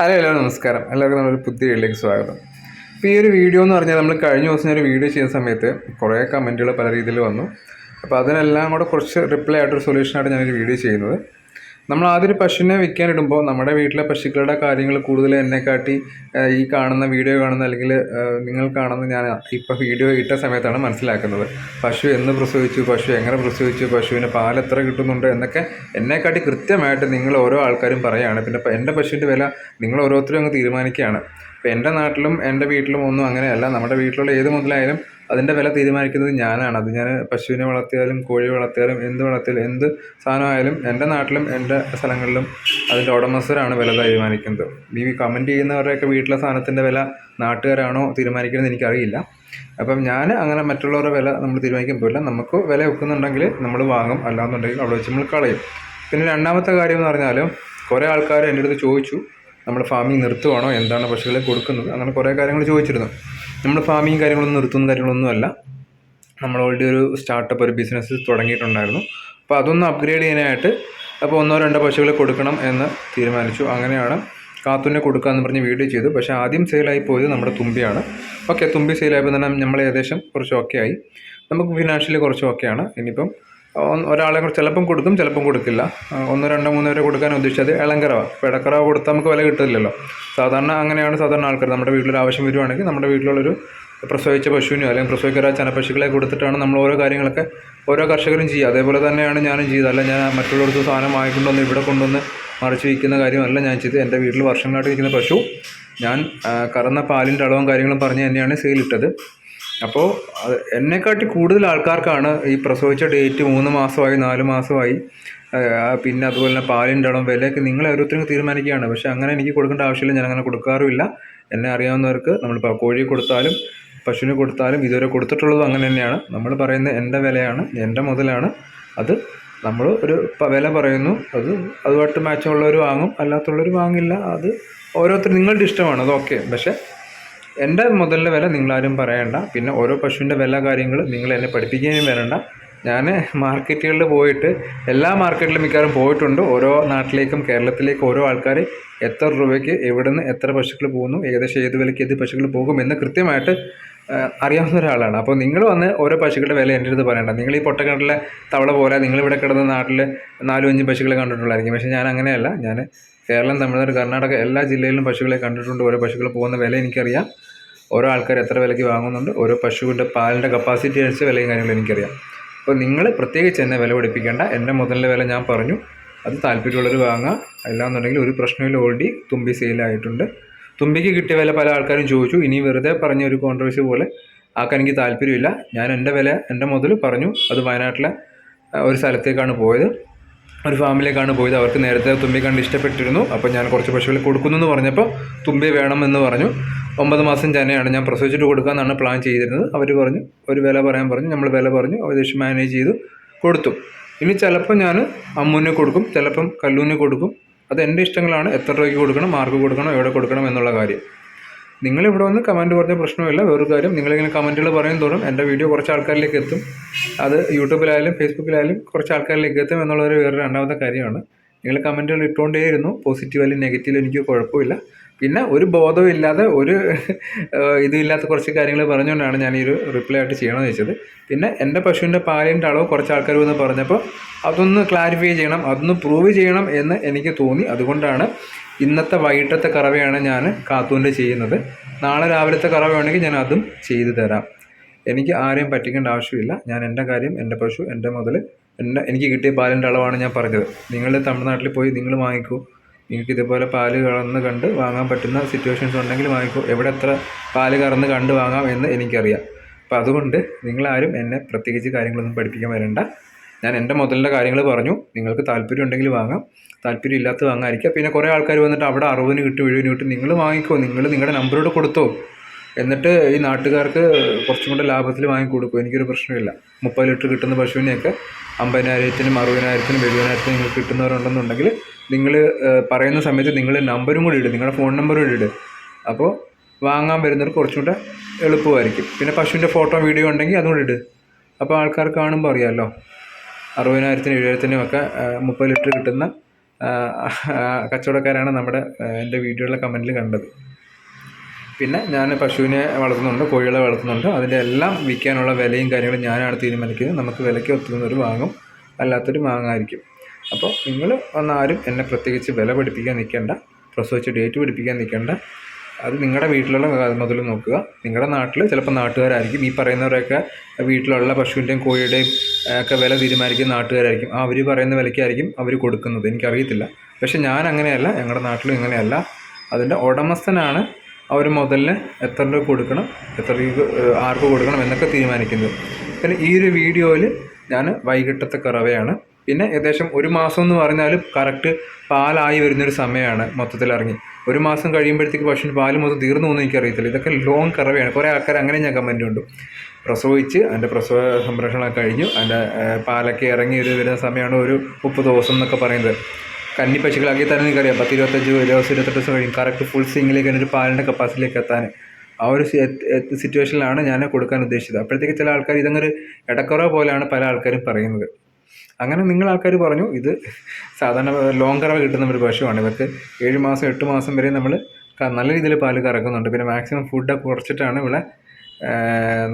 Hello hello നമസ്കാരം. എല്ലാവർക്കും നമ്മളൊരു പുതിയ വീഡിയോയിലേക്ക് സ്വാഗതം. അപ്പോൾ ഈ ഒരു വീഡിയോ എന്ന് പറഞ്ഞാൽ നമ്മൾ കഴിഞ്ഞ ദിവസം ഒരു വീഡിയോ ചെയ്യുന്ന സമയത്ത് കുറേ കമന്റുകൾ പല രീതിയിൽ വന്നു. അപ്പോൾ അതിനെല്ലാം കൂടെ കുറച്ച് റിപ്ലൈ ആയിട്ടൊരു സൊല്യൂഷനായിട്ട് ഞാനൊരു വീഡിയോ ചെയ്യുന്നത്. നമ്മൾ ആദ്യം പശുവിനെ വിൽക്കാനിടുമ്പോൾ നമ്മുടെ വീട്ടിലെ പശുക്കളുടെ കാര്യങ്ങൾ കൂടുതൽ എന്നെക്കാട്ടി ഈ കാണുന്ന വീഡിയോ കാണുന്ന അല്ലെങ്കിൽ നിങ്ങൾ കാണുന്ന ഞാൻ ഇപ്പോൾ വീഡിയോ ഇട്ട സമയത്താണ് മനസ്സിലാക്കുന്നത്. പശു എന്ന് പ്രസവിച്ചു പശു എങ്ങനെ പ്രസവിച്ചു പശുവിന് പാൽ എത്ര കിട്ടുന്നുണ്ട് എന്നൊക്കെ എന്നെക്കാട്ടി കൃത്യമായിട്ട് നിങ്ങൾ ഓരോ ആൾക്കാരും പറയുകയാണ് പിന്നെ എന്റെ പശുവിന്റെ വില നിങ്ങൾ ഓരോരുത്തരും അങ്ങ് തീരുമാനിക്കുകയാണ്. ഇപ്പം എന്റെ നാട്ടിലും എന്റെ വീട്ടിലും ഒന്നും അങ്ങനെയല്ല. നമ്മുടെ വീട്ടിലുള്ള ഏത് മുതലായാലും അതിന്റെ വില തീരുമാനിക്കുന്നത് ഞാനാണ്. അത് ഞാൻ പശുവിനെ വളർത്തിയാലും കോഴി വളർത്തിയാലും എന്ത് വളർത്തിയാലും എന്ത് സാധനമായാലും എന്റെ നാട്ടിലും എന്റെ സ്ഥലങ്ങളിലും അതിന്റെ ഉടമസ്ഥരാണ് വില തീരുമാനിക്കുന്നത്. ഈ കമന്റ് ചെയ്യുന്നവരുടെയൊക്കെ വീട്ടിലെ സാധനത്തിന്റെ വില നാട്ടുകാരാണോ തീരുമാനിക്കുന്നത് എനിക്കറിയില്ല. അപ്പം ഞാൻ അങ്ങനെ മറ്റുള്ളവരുടെ വില നമ്മൾ തീരുമാനിക്കാൻ പോയില്ല നമുക്ക് വില വെക്കുന്നുണ്ടെങ്കിൽ നമ്മൾ വാങ്ങും. അല്ലാന്നുണ്ടെങ്കിൽ അവിടെ വെച്ച് നമ്മൾ കളയും. പിന്നെ രണ്ടാമത്തെ കാര്യം എന്ന് പറഞ്ഞാൽ കുറേ ആൾക്കാർ എന്റെ അടുത്ത് ചോദിച്ചു നമ്മൾ ഫാമിംഗ് നിർത്തുവാണോ? എന്താണ് പശുക്കളെ കൊടുക്കുന്നത്? അങ്ങനെ കുറേ കാര്യങ്ങൾ ചോദിച്ചിരുന്നു. നമ്മൾ ഫാമിങ് കാര്യങ്ങളൊന്നും നിർത്തുന്ന കാര്യങ്ങളൊന്നും അല്ല. നമ്മൾ ഓൾറെഡി ഒരു സ്റ്റാർട്ടപ്പ് ഒരു ബിസിനസ് തുടങ്ങിയിട്ടുണ്ടായിരുന്നു. അപ്പോൾ അതൊന്ന് അപ്ഗ്രേഡ് ചെയ്യാനായിട്ട് അപ്പോൾ ഒന്നോ രണ്ടോ പശുക്കളെ കൊടുക്കണം എന്ന് തീരുമാനിച്ചു. അങ്ങനെയാണ് കാത്തുനെ കൊടുക്കാമെന്ന് പറഞ്ഞ് വീഡിയോ ചെയ്തു പക്ഷേ ആദ്യം സെയിലായി പോയത് നമ്മുടെ തുമ്പിയാണ്. ഓക്കെ തുമ്പി സെയിലായപ്പോൾ തന്നെ നമ്മൾ ഏകദേശം കുറച്ച് ഓക്കെ ആയി. നമുക്ക് ഫിനാൻഷ്യലി കുറച്ച് ഓക്കെയാണ് ഇനിയിപ്പം ഒരാളെ കൂടെ ചിലപ്പം കൊടുക്കും ചിലപ്പം കൊടുക്കില്ല. ഒന്ന് രണ്ടോ മൂന്നോ വരെ കൊടുക്കാൻ ഉദ്ദേശിച്ചത് ഇളങ്കറവ ഇപ്പോൾ ഇടക്കറവ കൊടുത്താൽ നമുക്ക് വില കിട്ടില്ലല്ലോ. സാധാരണ അങ്ങനെയാണ് സാധാരണ ആൾക്കാർ നമ്മുടെ വീട്ടിലൊരു ആവശ്യം വരുവാണെങ്കിൽ നമ്മുടെ വീട്ടിലുള്ളൊരു പ്രസവിച്ച പശുവിനോ അല്ലെങ്കിൽ പ്രസവിക്കര ചനപ്പശുക്കളെ കൊടുത്തിട്ടാണ് നമ്മൾ ഓരോ കാര്യങ്ങളൊക്കെ ഓരോ കർഷകരും ചെയ്യുക. അതേപോലെ തന്നെയാണ് ഞാനും ചെയ്തത്. അല്ല ഞാൻ മറ്റുള്ളവർക്ക് സാധനം വാങ്ങിക്കൊണ്ടുവന്ന് ഇവിടെ കൊണ്ടുവന്ന് മറിച്ച് വിൽക്കുന്ന കാര്യമല്ല ഞാൻ ചെയ്ത് എന്റെ വീട്ടിൽ വർഷങ്ങളായിട്ട് ഇരിക്കുന്ന പശു ഞാൻ കറന്ന പാലിന്റെ അളവും കാര്യങ്ങളും പറഞ്ഞ് തന്നെയാണ് സെയിലിട്ടത് അപ്പോൾ എന്നെക്കാട്ടി കൂടുതൽ ആൾക്കാർക്കാണ് ഈ പ്രസവിച്ച ഡേറ്റ് മൂന്ന് മാസമായി നാല് മാസമായി. പിന്നെ അതുപോലെ തന്നെ പാലിന്റെ അളവും വിലയൊക്കെ നിങ്ങൾ ഓരോരുത്തരും തീരുമാനിക്കുകയാണ്. പക്ഷേ അങ്ങനെ എനിക്ക് കൊടുക്കേണ്ട ആവശ്യമില്ല. ഞാൻ അങ്ങനെ കൊടുക്കാറുമില്ല. എന്നെ അറിയാവുന്നവർക്ക് നമ്മളിപ്പോൾ കോഴിയെ കൊടുത്താലും പശുവിനെ കൊടുത്താലും ഇതുവരെ കൊടുത്തിട്ടുള്ളതും അങ്ങനെ തന്നെയാണ്. നമ്മൾ പറയുന്ന എന്റെ വിലയാണ് എന്റെ മുതലാണ്. അത് നമ്മൾ ഒരു വില പറയുന്നു. അത് അതുമായിട്ട് മാച്ചമുള്ളവർ വാങ്ങും അല്ലാത്തുള്ളവർ വാങ്ങില്ല. അത് ഓരോരുത്തർ നിങ്ങളുടെ ഇഷ്ടമാണ്. അത് ഓക്കെ. പക്ഷേ എന്റെ മുതലിന്റെ വില നിങ്ങളാരും പറയണ്ട. പിന്നെ ഓരോ പശുവിന്റെ വില കാര്യങ്ങൾ നിങ്ങൾ എന്നെ പഠിപ്പിക്കുകയും വരണ്ട. ഞാൻ മാർക്കറ്റുകളിൽ പോയിട്ട് എല്ലാ മാർക്കറ്റിലും മിക്കവാറും പോയിട്ടുണ്ട്. ഓരോ നാട്ടിലേക്കും കേരളത്തിലേക്കും ഓരോ ആൾക്കാർ എത്ര രൂപയ്ക്ക് എവിടെ നിന്ന് എത്ര പശുക്കൾ പോകുന്നു ഏകദേശം ഏത് വിലയ്ക്ക് ഏത് പശുക്കൾ പോകും എന്ന് കൃത്യമായിട്ട് അറിയാവുന്ന ഒരാളാണ്. അപ്പോൾ നിങ്ങൾ വന്ന് ഓരോ പശുക്കളുടെ വില എന്റെ അടുത്ത് പറയണ്ട. നിങ്ങൾ ഈ പൊട്ടക്കിണറിലെ തവള പോലെ നിങ്ങളിവിടെ കിടന്ന നാട്ടിൽ നാലും അഞ്ചും പശുക്കളെ കണ്ടിട്ടുള്ളായിരിക്കും. പക്ഷേ ഞാൻ അങ്ങനെയല്ല. ഞാൻ കേരളം തമിഴ്നാട് കർണാടക എല്ലാ ജില്ലയിലും പശുക്കളെ കണ്ടിട്ടുണ്ട്. ഓരോ പശുക്കൾ പോകുന്ന വില എനിക്കറിയാം. ഓരോ ആൾക്കാർ എത്ര വിലയ്ക്ക് വാങ്ങുന്നുണ്ട് ഓരോ പശുവിന്റെ പാലിന്റെ കപ്പാസിറ്റി അനുസരിച്ച് വിലയും കാര്യങ്ങളും എനിക്കറിയാം. അപ്പോൾ നിങ്ങൾ പ്രത്യേകിച്ച് എന്നെ വില പഠിപ്പിക്കേണ്ട എന്റെ മുതലിന്റെ വില ഞാൻ പറഞ്ഞു. അത് താല്പര്യമുള്ളവർ വാങ്ങുക. അല്ലാന്നുണ്ടെങ്കിൽ ഒരു പ്രശ്നമില്ല ഓൾറെഡി തുമ്പി സെയിലായിട്ടുണ്ട്. തുമ്പിക്ക് കിട്ടിയ വില പല ആൾക്കാരും ചോദിച്ചു. ഇനി വെറുതെ പറഞ്ഞ ഒരു കോൺട്രവേഴ്സി പോലെ ആക്കാൻ എനിക്ക് താല്പര്യമില്ല. ഞാൻ എന്റെ വില എന്റെ മുതൽ പറഞ്ഞു. അത് വയനാട്ടിലെ ഒരു സ്ഥലത്തേക്കാണ് പോയത്. ഒരു ഫാമിലേക്കാണ് പോയത്. അവർക്ക് നേരത്തെ തുമ്പി കണ്ട് ഇഷ്ടപ്പെട്ടിരുന്നു. അപ്പോൾ ഞാൻ കുറച്ച് പശുക്കളെ കൊടുക്കുന്നു എന്ന് പറഞ്ഞപ്പോൾ തുമ്പി വേണമെന്ന് പറഞ്ഞു. ഒമ്പത് മാസം ചനയാണ് ഞാൻ പ്രസവിച്ചിട്ട് കൊടുക്കാമെന്നാണ് പ്ലാൻ ചെയ്തിരുന്നത്. അവർ പറഞ്ഞു ഒരു വില പറയാൻ പറഞ്ഞു നമ്മൾ വില പറഞ്ഞു ഏകദേശം മാനേജ് ചെയ്തു കൊടുത്തു. ഇനി ചിലപ്പോൾ ഞാൻ അമ്മൂനെ കൊടുക്കും ചിലപ്പം കല്ലൂനെ കൊടുക്കും. അത് എന്റെ ഇഷ്ടങ്ങളാണ്. എത്ര രൂപയ്ക്ക് കൊടുക്കണം മാർക്ക് കൊടുക്കണം എവിടെ കൊടുക്കണം എന്നുള്ള കാര്യം. നിങ്ങളിവിടെ വന്ന് കമന്റ് പറഞ്ഞ പ്രശ്നമില്ല വേറൊരു കാര്യം നിങ്ങളിങ്ങനെ കമന്റുകൾ പറയും തോറും എന്റെ വീഡിയോ കുറച്ച് ആൾക്കാരിലേക്ക് എത്തും. അത് യൂട്യൂബിലായാലും ഫേസ്ബുക്കിലായാലും കുറച്ച് ആൾക്കാരിലേക്ക് എത്തും എന്നുള്ളൊരു വേറെ രണ്ടാമത്തെ കാര്യമാണ്. നിങ്ങൾ കമന്റുകൾ ഇട്ടുകൊണ്ടേയിരുന്നു അല്ലെങ്കിൽ നെഗറ്റീവ് എനിക്ക് കുഴപ്പമില്ല. പിന്നെ ഒരു ബോധവും ഇല്ലാതെ ഒരു ഇതുമില്ലാത്ത കുറച്ച് കാര്യങ്ങൾ പറഞ്ഞുകൊണ്ടാണ് ഞാൻ ഈ ഒരു റിപ്ലൈ ആയിട്ട് ചെയ്യണമെന്ന് വെച്ചത്. പിന്നെ എന്റെ പശുവിന്റെ പാലിന്റെ അളവ് കുറച്ച് ആൾക്കാർ വന്ന് പറഞ്ഞപ്പോൾ അതൊന്ന് ക്ലാരിഫൈ ചെയ്യണം അതൊന്ന് പ്രൂവ് ചെയ്യണം എന്ന് എനിക്ക് തോന്നി. അതുകൊണ്ടാണ് ഇന്നത്തെ വൈകിട്ടത്തെ കറവയാണ് ഞാൻ കാത്തൂന്റെ ചെയ്യുന്നത്. നാളെ രാവിലത്തെ കറവയാണെങ്കിൽ ഞാൻ അതും ചെയ്തു തരാം. എനിക്ക് ആരെയും പറ്റിക്കേണ്ട ആവശ്യമില്ല. ഞാൻ എന്റെ കാര്യം എന്റെ പശു എന്റെ മുതൽ എന്റെ എനിക്ക് കിട്ടിയ പാലിന്റെ അളവാണ് ഞാൻ പറഞ്ഞത്. നിങ്ങൾ തമിഴ്നാട്ടിൽ പോയി നിങ്ങൾ വാങ്ങിക്കൂ. നിങ്ങൾക്ക് ഇതുപോലെ പാൽ കറന്ന് കണ്ട് വാങ്ങാൻ പറ്റുന്ന സിറ്റുവേഷൻസ് ഉണ്ടെങ്കിൽ വാങ്ങിക്കോ. എവിടെ എത്ര പാൽ കറന്ന് കണ്ട് വാങ്ങാം എന്ന് എനിക്കറിയാം. അപ്പം അതുകൊണ്ട് നിങ്ങളാരും എന്നെ പ്രത്യേകിച്ച് കാര്യങ്ങളൊന്നും പഠിപ്പിക്കാൻ വരണ്ട. ഞാൻ എന്റെ മുതലിന്റെ കാര്യങ്ങൾ പറഞ്ഞു. നിങ്ങൾക്ക് താല്പര്യം ഉണ്ടെങ്കിൽ വാങ്ങാം. താല്പര്യം ഇല്ലാത്ത വാങ്ങാതിരിക്കുക. പിന്നെ കുറേ ആൾക്കാർ വന്നിട്ട് അവിടെ അറുപതിന് കിട്ടും എഴുപതിന് കിട്ടും. നിങ്ങൾ വാങ്ങിക്കോ. നിങ്ങൾ നിങ്ങളുടെ നമ്പറോട് കൊടുത്തോ. എന്നിട്ട് ഈ നാട്ടുകാർക്ക് കുറച്ചും കൂടെ ലാഭത്തിൽ വാങ്ങിക്കൊടുക്കും എനിക്കൊരു പ്രശ്നമില്ല. മുപ്പത് ലിറ്റർ കിട്ടുന്ന പശുവിനെയൊക്കെ അമ്പതിനായിരത്തിനും അറുപതിനായിരത്തിനും എഴുപതിനായിരത്തിനും നിങ്ങൾക്ക് കിട്ടുന്നവരുണ്ടെന്നുണ്ടെങ്കിൽ നിങ്ങൾ പറയുന്ന സമയത്ത് നിങ്ങൾ നമ്പരും കൂടി ഇടും. നിങ്ങളുടെ ഫോൺ നമ്പറും കൂടി ഇടും. അപ്പോൾ വാങ്ങാൻ വരുന്നവർക്ക് കുറച്ചും കൂടെ എളുപ്പമായിരിക്കും. പിന്നെ പശുവിന്റെ ഫോട്ടോ വീഡിയോ ഉണ്ടെങ്കിൽ അതും കൂടി ഇട്. അപ്പോൾ ആൾക്കാർ കാണുമ്പോൾ അറിയാമല്ലോ അറുപതിനായിരത്തിനും എഴുപതിനായിരത്തിനും ഒക്കെ മുപ്പത് ലിറ്റർ കിട്ടുന്ന കച്ചവടക്കാരാണ് നമ്മുടെ എന്റെ വീഡിയോയിലെ കമന്റിൽ കണ്ടത്. പിന്നെ ഞാൻ പശുവിനെ വളർത്തുന്നുണ്ട് കോഴികളെ വളർത്തുന്നുണ്ട്. അതിന്റെ എല്ലാം വിൽക്കാനുള്ള വിലയും കാര്യങ്ങളും ഞാനാണ് തീരുമാനിക്കുന്നത്. നമുക്ക് വിലയ്ക്ക് ഒരു വാങ്ങും അല്ലാത്തൊരു വാങ്ങായിരിക്കും അപ്പോൾ നിങ്ങൾ വന്നാരും എന്നെ പ്രത്യേകിച്ച് വില പഠിപ്പിക്കാൻ നിൽക്കേണ്ട പ്രസവിച്ച് ഡേറ്റ് പഠിപ്പിക്കാൻ നിൽക്കേണ്ട. അത് നിങ്ങളുടെ വീട്ടിലുള്ള മുതൽ നോക്കുക. നിങ്ങളുടെ നാട്ടിൽ ചിലപ്പോൾ നാട്ടുകാരായിരിക്കും. ഈ പറയുന്നവരൊക്കെ വീട്ടിലുള്ള പശുവിന്റെയും കോഴിയുടെയും ഒക്കെ വില തീരുമാനിക്കുന്ന നാട്ടുകാരായിരിക്കും. അവർ പറയുന്ന വിലയ്ക്കായിരിക്കും അവർ കൊടുക്കുന്നത്. എനിക്കറിയത്തില്ല. പക്ഷേ ഞാൻ അങ്ങനെയല്ല ഞങ്ങളുടെ നാട്ടിലും ഇങ്ങനെയല്ല. അതിന്റെ ഉടമസ്ഥനാണ് അവർ മുതലിന് എത്ര രൂപ കൊടുക്കണം എത്ര രൂപ ആർക്ക് കൊടുക്കണം എന്നൊക്കെ തീരുമാനിക്കുന്നത്. പിന്നെ ഈ ഒരു വീഡിയോയിൽ ഞാൻ വൈകിട്ടത്തെ കറവയാണ്. പിന്നെ ഏകദേശം ഒരു മാസം എന്ന് പറഞ്ഞാൽ കറക്റ്റ് പാലായി വരുന്നൊരു സമയമാണ് മൊത്തത്തിൽ ഇറങ്ങി. ഒരു മാസം കഴിയുമ്പോഴത്തേക്ക് പക്ഷേ പാൽ മൊത്തം തീർന്നു പോകുന്നു എനിക്കറിയത്തില്ല. ഇതൊക്കെ ലോങ് കറവയാണ്. കുറേ ആൾക്കാർ അങ്ങനെ ഞാൻ കമന്റ് ഉണ്ട് പ്രസവിച്ച് അതിന്റെ പ്രസവ സംരക്ഷണമൊക്കെ കഴിഞ്ഞു. അതിന്റെ പാലൊക്കെ ഇറങ്ങി ഒരു വരുന്ന സമയമാണ് ഒരു മുപ്പത് ദിവസം എന്നൊക്കെ പറയുന്നത്. കന്നി പശുക്കളാക്കി തന്നെ നിങ്ങൾക്കറിയാം പത്ത് ഇരുപത്തഞ്ച് ദിവസം ഇരുപത്തെട്ട് ദിവസം കഴിയും. കറക്റ്റ് ഫുൾ സിംഗിലേക്ക് ഒരു പാലിന്റെ കപ്പാസിറ്റിയിലേക്ക് എത്താൻ. ആ ഒരു സിറ്റുവേഷനിലാണ് ഞാൻ കൊടുക്കാൻ ഉദ്ദേശിച്ചത്. അപ്പോഴത്തേക്ക് ചില ആൾക്കാർ ഇതങ്ങൊരു ഇടക്കുറ പോലെയാണ് പല ആൾക്കാരും പറയുന്നത്. അങ്ങനെ നിങ്ങൾ ആൾക്കാർ പറഞ്ഞു ഇത് സാധാരണ ലോങ് കറവ് കിട്ടുന്ന ഒരു പശുവാണ്. ഇവർക്ക് ഏഴ് മാസം എട്ട് മാസം വരെ നമ്മൾ നല്ല രീതിയിൽ പാൽ കറക്കുന്നുണ്ട്. പിന്നെ മാക്സിമം ഫുഡൊക്കെ കുറച്ചിട്ടാണ് ഇവിടെ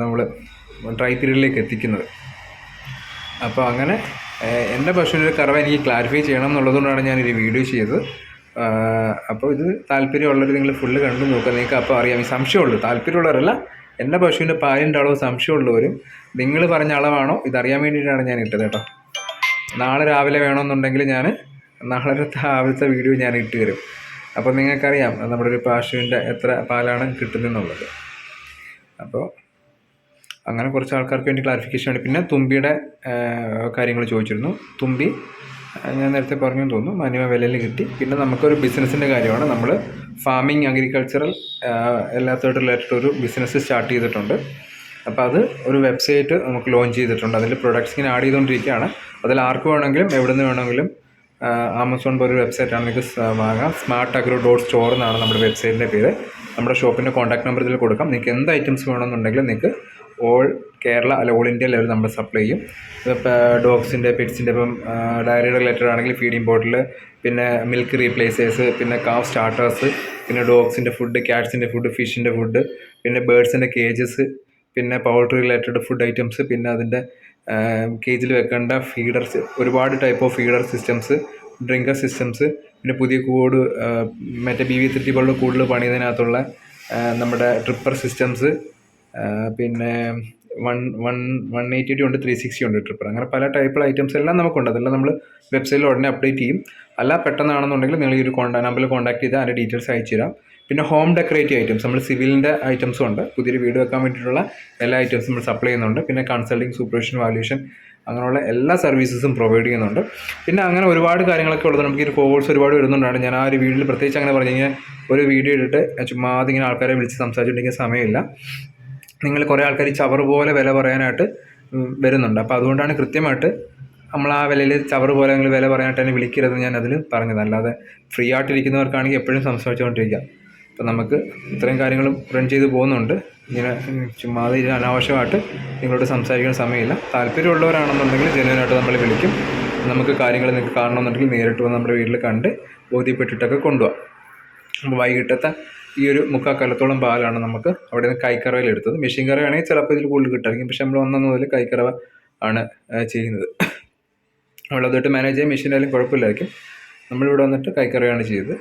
നമ്മൾ ഡ്രൈ പീരീഡിലേക്ക് എത്തിക്കുന്നത്. അപ്പോൾ അങ്ങനെ എന്റെ പശുവിന്റെ കറവ എനിക്ക് ക്ലാരിഫൈ ചെയ്യണം എന്നുള്ളതുകൊണ്ടാണ് ഈ വീഡിയോ ചെയ്തത്. അപ്പോൾ ഇത് താല്പര്യമുള്ളവർ നിങ്ങൾ ഫുള്ള് കണ്ടു നോക്കുക നിങ്ങൾക്ക് അപ്പോൾ അറിയാം ഈ സംശയമുള്ളൂ. താല്പര്യമുള്ളവരല്ല എന്റെ പശുവിന്റെ പാലിന്റെ അളവ് സംശയമുള്ളവരും നിങ്ങൾ പറഞ്ഞ അളവാണോ? ഇതറിയാൻ വേണ്ടിയിട്ടാണ് ഞാൻ ഇട്ടത് കേട്ടോ. നാളെ രാവിലെ വേണമെന്നുണ്ടെങ്കിൽ ഞാൻ നാളെ രാവിലത്തെ വീഡിയോ ഞാൻ ഇട്ട് തരും. അപ്പോൾ നിങ്ങൾക്കറിയാം നമ്മുടെ ഒരു പശുവിന്റെ എത്ര പാലാണ് കിട്ടുന്നതെന്നുള്ളത് അപ്പോൾ അങ്ങനെ കുറച്ച് ആൾക്കാർക്ക് വേണ്ടി ക്ലാരിഫിക്കേഷൻ വേണ്ടി. പിന്നെ തുമ്പിയുടെ കാര്യങ്ങൾ ചോദിച്ചിരുന്നു. തുമ്പി ഞാൻ നേരത്തെ പറഞ്ഞു തോന്നുന്നു. മാന്യമ വിലയിൽ കിട്ടി. പിന്നെ നമുക്കൊരു ബിസിനസ്സിന്റെ കാര്യമാണ്. നമ്മൾ ഫാമിംഗ് അഗ്രികൾച്ചറൽ എല്ലാത്തോട്ട് റിലേറ്റഡ് ഒരു ബിസിനസ് സ്റ്റാർട്ട് ചെയ്തിട്ടുണ്ട്. അപ്പോൾ അത് ഒരു വെബ്സൈറ്റ് നമുക്ക് ലോഞ്ച് ചെയ്തിട്ടുണ്ട്. അതിൽ പ്രൊഡക്ട്സ് ഇങ്ങനെ ആഡ് ചെയ്തുകൊണ്ടിരിക്കുകയാണ് അതിൽ ആർക്ക് വേണമെങ്കിലും എവിടെ നിന്ന് വേണമെങ്കിലും ആമസോൺ പോലെ വെബ്സൈറ്റാണ് നിങ്ങൾക്ക് വാങ്ങാം. സ്മാർട്ട് അഗ്രോ ഡോട്ട് സ്റ്റോർ എന്നാണ് നമ്മുടെ വെബ്സൈറ്റിന്റെ പേര്. നമ്മുടെ ഷോപ്പിന്റെ കോൺടാക്ട് നമ്പർ ഇതിൽ കൊടുക്കാം. നിങ്ങൾക്ക് എന്ത് ഐറ്റംസ് വേണമെന്നുണ്ടെങ്കിലും നിങ്ങൾക്ക് ഓൾ കേരള അല്ല ഓൾ ഇന്ത്യ ലെവൽ നമ്മൾ സപ്ലൈ ചെയ്യും. ഇപ്പോൾ ഡോഗ്സിന്റെ പെറ്റ്സിന്റെ ഇപ്പം ഡയറി റിലേറ്റഡ് ആണെങ്കിൽ ഫീഡിംഗ് ബോട്ടിൽ പിന്നെ മിൽക്ക് റീപ്ലേസേഴ്സ് പിന്നെ കാവ് സ്റ്റാർട്ടേഴ്സ് പിന്നെ ഡോഗ്സിന്റെ ഫുഡ് ക്യാറ്റ്സിന്റെ ഫുഡ് ഫിഷിന്റെ ഫുഡ് പിന്നെ ബേഡ്സിന്റെ കേജസ് പിന്നെ പൗൾട്രി റിലേറ്റഡ് ഫുഡ് ഐറ്റംസ് പിന്നെ അതിന്റെ കേജിൽ വെക്കേണ്ട ഫീഡർസ് ഒരുപാട് type of feeder systems drinker systems പിന്നെ പുതിയ കൂട് മറ്റേ ബി വി ത്രിറ്റി പോലുള്ള കൂടുതൽ പണിയുന്നതിനകത്തുള്ള നമ്മുടെ ട്രിപ്പർ സിസ്റ്റംസ് പിന്നെ one one one eighty two ഉണ്ട് ത്രീ സിക്സ്റ്റി ഉണ്ട് ട്രിപ്പർ അങ്ങനെ പല ടൈപ്പുള്ള ഐറ്റംസ് എല്ലാം നമുക്കുണ്ട്. അതെല്ലാം നമ്മൾ വെബ്സൈറ്റിൽ ഉടനെ അപ്ഡേറ്റ് ചെയ്യും. അല്ല പെട്ടെന്നാണെന്നുണ്ടെങ്കിൽ നിങ്ങൾ ഈ ഒരു കോണ്ടാ നമ്പറിൽ കോൺടാക്ട് ചെയ്താൽ അതിന്റെ ഡീറ്റെയിൽസ് അയച്ചു തരാം. പിന്നെ ഹോം ഡെക്കറേറ്റീവ് ഐറ്റംസ് നമ്മൾ സിവിലിന്റെ ഐറ്റംസും ഉണ്ട്. പുതിയൊരു വീട് വെക്കാൻ വേണ്ടിയിട്ടുള്ള എല്ലാ ഐറ്റംസും നമ്മൾ സപ്ലൈ ചെയ്യുന്നുണ്ട്. പിന്നെ കൺസൾട്ടിങ് സൂപ്പർവിഷൻ വാല്യൂഷൻ അങ്ങനെയുള്ള എല്ലാ സർവീസസും പ്രൊവൈഡ് ചെയ്യുന്നുണ്ട്. പിന്നെ അങ്ങനെ ഒരുപാട് കാര്യങ്ങളൊക്കെ ഉള്ളത്. നമുക്ക് ഈ കോഴ്സ് ഒരുപാട് വരുന്നുണ്ടാണ്. ഞാൻ ആ ഒരു വീഡിയോയിൽ പ്രത്യേകിച്ച് അങ്ങനെ പറഞ്ഞു കഴിഞ്ഞാൽ ഒരു വീഡിയോ ഇട്ടിട്ട് ചുമ്മാതിങ്ങനെ ആൾക്കാരെ വിളിച്ച് സംസാരിച്ചിട്ടുണ്ടെങ്കിൽ സമയമില്ല. നിങ്ങൾ കുറേ ആൾക്കാർ ചവർ പോലെ വില പറയാനായിട്ട് വരുന്നുണ്ട്. അപ്പോൾ അതുകൊണ്ടാണ് കൃത്യമായിട്ട് നമ്മൾ ആ വിലയിൽ ചവർ പോലെ നിങ്ങൾ വില പറയാനായിട്ട് തന്നെ വിളിക്കരുതെന്ന് ഞാൻ അതിൽ പറഞ്ഞത്. അല്ലാതെ ഫ്രീ ആയിട്ടിരിക്കുന്നവർക്കാണെങ്കിൽ എപ്പോഴും സംസാരിച്ചുകൊണ്ടിരിക്കുക അപ്പോൾ നമുക്ക് ഇത്രയും കാര്യങ്ങളും റൺ ചെയ്ത് പോകുന്നുണ്ട്. ഇങ്ങനെ ചുമ്മാതെ ഇതിന് അനാവശ്യമായിട്ട് നിങ്ങളോട് സംസാരിക്കുന്ന സമയമില്ല. താല്പര്യമുള്ളവരാണെന്നുണ്ടെങ്കിൽ ജനുവനായിട്ട് നമ്മൾ വിളിക്കും. നമുക്ക് കാര്യങ്ങൾ നിങ്ങൾക്ക് കാണണമെന്നുണ്ടെങ്കിൽ നേരിട്ട് വന്ന് നമ്മുടെ വീട്ടിൽ കണ്ട് ബോധ്യപ്പെട്ടിട്ടൊക്കെ കൊണ്ടുപോകാം അപ്പോൾ വൈകിട്ടത്തെ ഈ ഒരു മുക്കാൽ കാലത്തോളം പാലാണ് നമുക്ക് അവിടെ നിന്ന് കൈക്കറവയിൽ എടുത്തത്. മെഷീൻ കറവയാണെങ്കിൽ ചിലപ്പോൾ ഇതിൽ കൂടുതൽ കിട്ടായിരിക്കും. പക്ഷെ നമ്മൾ വന്ന മുതൽ കൈക്കറവ ആണ് ചെയ്യുന്നത്. നമ്മളതൊട്ട് മാനേജ് ചെയ്യാൻ മെഷീനായാലും കുഴപ്പമില്ലായിരിക്കും. നമ്മളിവിടെ വന്നിട്ട് കൈക്കറവയാണ് ചെയ്തത്.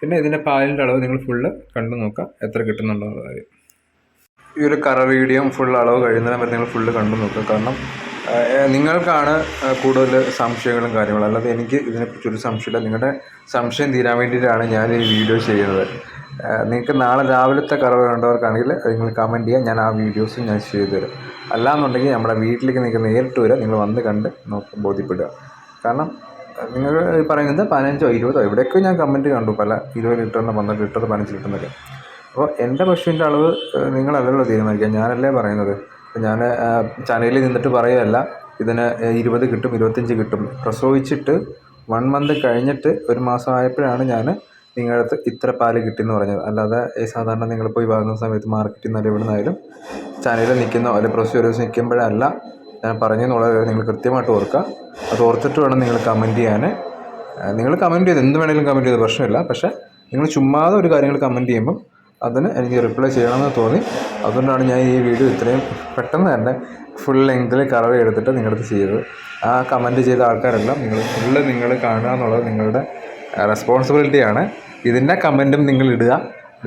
പിന്നെ ഇതിന്റെ പാലിന്റെ അളവ് നിങ്ങൾ ഫുള്ള് കണ്ടു നോക്കാം എത്ര കിട്ടുന്നുണ്ടോ കാര്യം. ഈ ഒരു കറ വീഡിയോ ഫുൾ അളവ് കഴിയുന്നതിന് വരെ നിങ്ങൾ ഫുള്ള് കണ്ടു നോക്കുക. കാരണം നിങ്ങൾക്കാണ് കൂടുതൽ സംശയങ്ങളും കാര്യങ്ങളും. അല്ലാതെ എനിക്ക് ഇതിനെക്കുറിച്ചൊരു സംശയമില്ല. നിങ്ങളുടെ സംശയം തീരാൻ വേണ്ടിയിട്ടാണ് ഞാൻ ഈ വീഡിയോ ചെയ്യുന്നത്. നിങ്ങൾക്ക് നാളെ രാവിലത്തെ കറവ് വേണ്ടവർക്കാണെങ്കിൽ നിങ്ങൾ കമന്റ് ചെയ്യുക ഞാൻ ആ വീഡിയോസ് ഞാൻ ചെയ്തു തരും അല്ലാന്നുണ്ടെങ്കിൽ നമ്മുടെ വീട്ടിലേക്ക് നിങ്ങൾക്ക് നേരിട്ട് വരിക നിങ്ങൾ വന്ന് കണ്ട് നോക്ക് ബോധ്യപ്പെടുക. കാരണം നിങ്ങൾ പറയുന്നത് പതിനഞ്ചോ ഇരുപതോ എവിടെയൊക്കെയോ ഞാൻ കമന്റ് കണ്ടു. പല ഇരുപത് ലിറ്ററിന് പന്ത്രണ്ട് ലിറ്റർ പതിനഞ്ച് ലിറ്ററിനൊക്കെ. അപ്പോൾ എന്റെ പശുവിന്റെ അളവ് നിങ്ങളല്ലല്ലോ തീരുമാനിക്കുക. ഞാനല്ലേ പറയുന്നത്. ഞാൻ ചാനലിൽ നിന്നിട്ട് പറയുകയല്ല. ഇതിന് ഇരുപത് കിട്ടും ഇരുപത്തഞ്ച് കിട്ടും. പ്രസവിച്ചിട്ട് വൺ മന്ത് കഴിഞ്ഞിട്ട് ഒരു മാസം ആയപ്പോഴാണ് ഞാൻ നിങ്ങളുടെ അടുത്ത് ഇത്ര പാൽ കിട്ടിയെന്ന് പറഞ്ഞത്. അല്ലാതെ സാധാരണ നിങ്ങൾ പോയി വാങ്ങുന്ന സമയത്ത് മാർക്കറ്റിൽ നിന്ന് എവിടെ നിന്നായാലും ചാനലിൽ നിൽക്കുന്നോ അല്ലെങ്കിൽ ദിവസം നിൽക്കുമ്പോഴല്ല ഞാൻ പറഞ്ഞു പറഞ്ഞെന്നുള്ളത് നിങ്ങൾ കൃത്യമായിട്ട് ഓർക്കുക. അത് ഓർത്തിട്ട് വേണം നിങ്ങൾ കമന്റ് ചെയ്യാൻ. നിങ്ങൾ കമന്റ് ചെയ്ത് എന്ത് വേണമെങ്കിലും കമന്റ് ചെയ്ത് പ്രശ്നമില്ല. പക്ഷേ നിങ്ങൾ ചുമ്മാതെ ഒരു കാര്യങ്ങൾ കമന്റ് ചെയ്യുമ്പം അതിന് എനിക്ക് റിപ്ലൈ ചെയ്യണമെന്ന് തോന്നി. അതുകൊണ്ടാണ് ഞാൻ ഈ വീഡിയോ ഇത്രയും പെട്ടെന്ന് തന്നെ ഫുൾ ലെങ്തിൽ കറവ് എടുത്തിട്ട് നിങ്ങളുടെ അടുത്ത് ചെയ്തത്. ആ കമന്റ് ചെയ്ത ആൾക്കാരെല്ലാം നിങ്ങൾ ഫുള്ള് നിങ്ങൾ കാണുക എന്നുള്ളത് നിങ്ങളുടെ റെസ്പോൺസിബിലിറ്റിയാണ് ഇതിന്റെ കമന്റും നിങ്ങൾ ഇടുക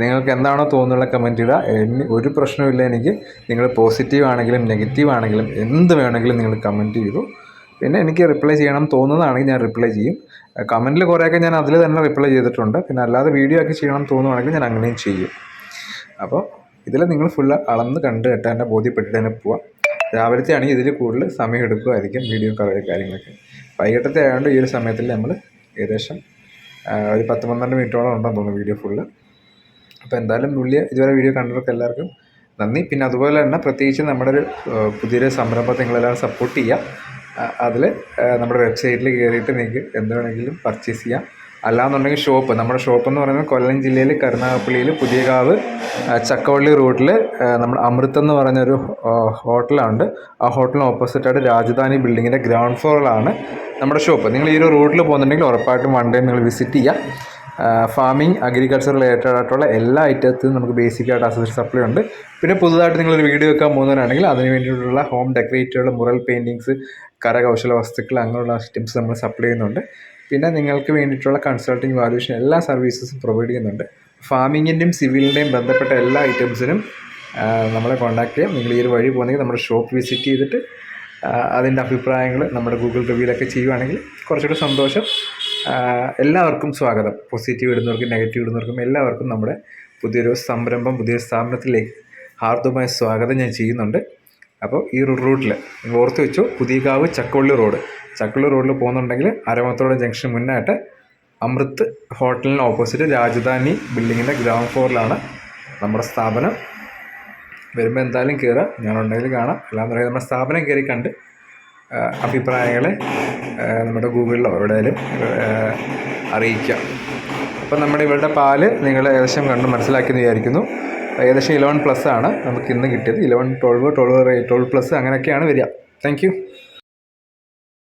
നിങ്ങൾക്ക് എന്താണോ തോന്നുന്നുള്ള കമന്റ് ഇടുക. എനി ഒരു പ്രശ്നമില്ല എനിക്ക്. നിങ്ങൾ പോസിറ്റീവ് ആണെങ്കിലും നെഗറ്റീവ് ആണെങ്കിലും എന്ത് വേണമെങ്കിലും നിങ്ങൾ കമന്റ് ചെയ്തു. പിന്നെ എനിക്ക് റിപ്ലൈ ചെയ്യണം തോന്നുന്നതാണെങ്കിൽ ഞാൻ റിപ്ലൈ ചെയ്യും. കമന്റിൽ കുറേയൊക്കെ ഞാൻ അതിൽ തന്നെ റിപ്ലൈ ചെയ്തിട്ടുണ്ട്. പിന്നെ അല്ലാതെ വീഡിയോ ആക്കി ചെയ്യണം തോന്നുവാണെങ്കിൽ ഞാൻ അങ്ങനെയും ചെയ്യും. അപ്പോൾ ഇതിൽ നിങ്ങൾ ഫുൾ അളന്ന് കണ്ട് കേട്ട് തന്നെ ബോധ്യപ്പെട്ടിട്ട് തന്നെ പോവാം. രാവിലത്തെ ആണെങ്കിൽ ഇതിൽ കൂടുതൽ സമയം എടുക്കുമായിരിക്കും വീഡിയോ കാര്യങ്ങളൊക്കെ. വൈകിട്ടത്തെ ആയതുകൊണ്ട് ഈ ഒരു സമയത്തിൽ നമ്മൾ ഏകദേശം ഒരു പത്ത് പന്ത്രണ്ട് മിനിറ്റോളം ഉണ്ടെന്ന് തോന്നുന്നു വീഡിയോ ഫുള്ള് അപ്പോൾ എന്തായാലും പുള്ളിയ ഇതുവരെ വീഡിയോ കണ്ടവർക്ക് എല്ലാവർക്കും നന്ദി. പിന്നെ അതുപോലെ തന്നെ പ്രത്യേകിച്ച് നമ്മുടെ ഒരു പുതിയൊരു സംരംഭത്തെ നിങ്ങളെല്ലാം സപ്പോർട്ട് ചെയ്യുക അതിൽ നമ്മുടെ വെബ്സൈറ്റിൽ കയറിയിട്ട് നിങ്ങൾക്ക് എന്ത് വേണമെങ്കിലും പർച്ചേസ് ചെയ്യാം. അല്ലാന്നുണ്ടെങ്കിൽ ഷോപ്പ് നമ്മുടെ ഷോപ്പ് എന്ന് പറയുന്നത് കൊല്ലം ജില്ലയിൽ കരുനാഗപ്പള്ളിയിൽ പുതിയകാവ് ചക്കവള്ളി റൂട്ടിൽ നമ്മുടെ അമൃത് എന്ന് പറഞ്ഞൊരു ഹോട്ടലാണ് ആ ഹോട്ടലിന് ഓപ്പോസിറ്റായിട്ട് രാജധാനി ബിൽഡിങ്ങിന്റെ ഗ്രൗണ്ട് ഫ്ലോറിലാണ് നമ്മുടെ ഷോപ്പ്. നിങ്ങൾ ഈ ഒരു റൂട്ടിൽ പോകുന്നുണ്ടെങ്കിൽ ഉറപ്പായിട്ടും വൺ ഡേ നിങ്ങൾ വിസിറ്റ് ചെയ്യുക ഫാമിംഗ് അഗ്രികൾച്ചർ റിലേറ്റഡ് ആയിട്ടുള്ള എല്ലാ ഐറ്റത്തിനും നമുക്ക് ബേസിക് ആയിട്ട് അസസറി സപ്ലൈ ഉണ്ട്. പിന്നെ പുതുതായിട്ട് നിങ്ങളൊരു വീഡിയോ വെക്കാൻ പോകുന്നവരാണെങ്കിൽ അതിന് വേണ്ടിയിട്ടുള്ള ഹോം ഡെക്കറേറ്റുകൾ മുറൽ പെയിന്റിങ്സ് കരകൗശല വസ്തുക്കൾ അങ്ങനെയുള്ള ഐറ്റംസ് നമ്മൾ സപ്ലൈ ചെയ്യുന്നുണ്ട്. പിന്നെ നിങ്ങൾക്ക് വേണ്ടിയിട്ടുള്ള കൺസൾട്ടിങ് വാല്യൂഷൻ എല്ലാ സർവീസസും പ്രൊവൈഡ് ചെയ്യുന്നുണ്ട്. ഫാമിങ്ങിന്റെയും സിവിലിന്റെയും ബന്ധപ്പെട്ട എല്ലാ ഐറ്റംസിനും നമ്മളെ കോൺടാക്ട് ചെയ്യാം. നിങ്ങൾ ഈ ഒരു വഴി പോകുന്നെങ്കിൽ നമ്മുടെ ഷോപ്പ് വിസിറ്റ് ചെയ്തിട്ട് അതിന്റെ അഭിപ്രായങ്ങൾ നമ്മുടെ ഗൂഗിൾ റിവ്യൂലൊക്കെ ചെയ്യുവാണെങ്കിൽ കുറച്ചുകൂടി സന്തോഷം. എല്ലാവർക്കും സ്വാഗതം. പോസിറ്റീവ് ഇടുന്നവർക്കും നെഗറ്റീവ് ഇടുന്നവർക്കും എല്ലാവർക്കും നമ്മുടെ പുതിയൊരു സംരംഭം പുതിയ സ്ഥാപനത്തിലേക്ക് ഹാർദമായ സ്വാഗതം ഞാൻ ചെയ്യുന്നുണ്ട്. അപ്പോൾ ഈ റൂട്ടിൽ നിങ്ങൾ ഓർത്ത് വെച്ചു പുതിയകാവ് ചക്കവള്ളി റോഡ്. ചക്കവള്ളി റോഡിൽ പോകുന്നുണ്ടെങ്കിൽ അരമത്തോട് ജംഗ്ഷൻ മുന്നായിട്ട് അമൃത് ഹോട്ടലിന് ഓപ്പോസിറ്റ് രാജധാനി ബിൽഡിങ്ങിന്റെ ഗ്രൗണ്ട് ഫ്ലോറിലാണ് നമ്മുടെ സ്ഥാപനം. വരുമ്പോൾ എന്തായാലും കയറുക ഞാനുണ്ടെങ്കിൽ കാണാം. അല്ലാന്നുണ്ടെങ്കിൽ നമ്മുടെ സ്ഥാപനം കയറി കണ്ട് അഭിപ്രായങ്ങളെ നമ്മുടെ ഗൂഗിളിലോ എവിടെയെങ്കിലും ആ, അറിയിക്കാം. അപ്പം നമ്മുടെ ഇവരുടെ പാൽ നിങ്ങൾ ഏകദേശം കണ്ട് മനസ്സിലാക്കിയെന്ന് വിചാരിക്കുന്നു. ഏകദേശം ഇലവൻ പ്ലസ് ആണ്. നമുക്ക് ഇന്ന് കിട്ടിയത്. Eleven twelve twelve twelve plus അങ്ങനെയൊക്കെയാണ് വരിക. താങ്ക്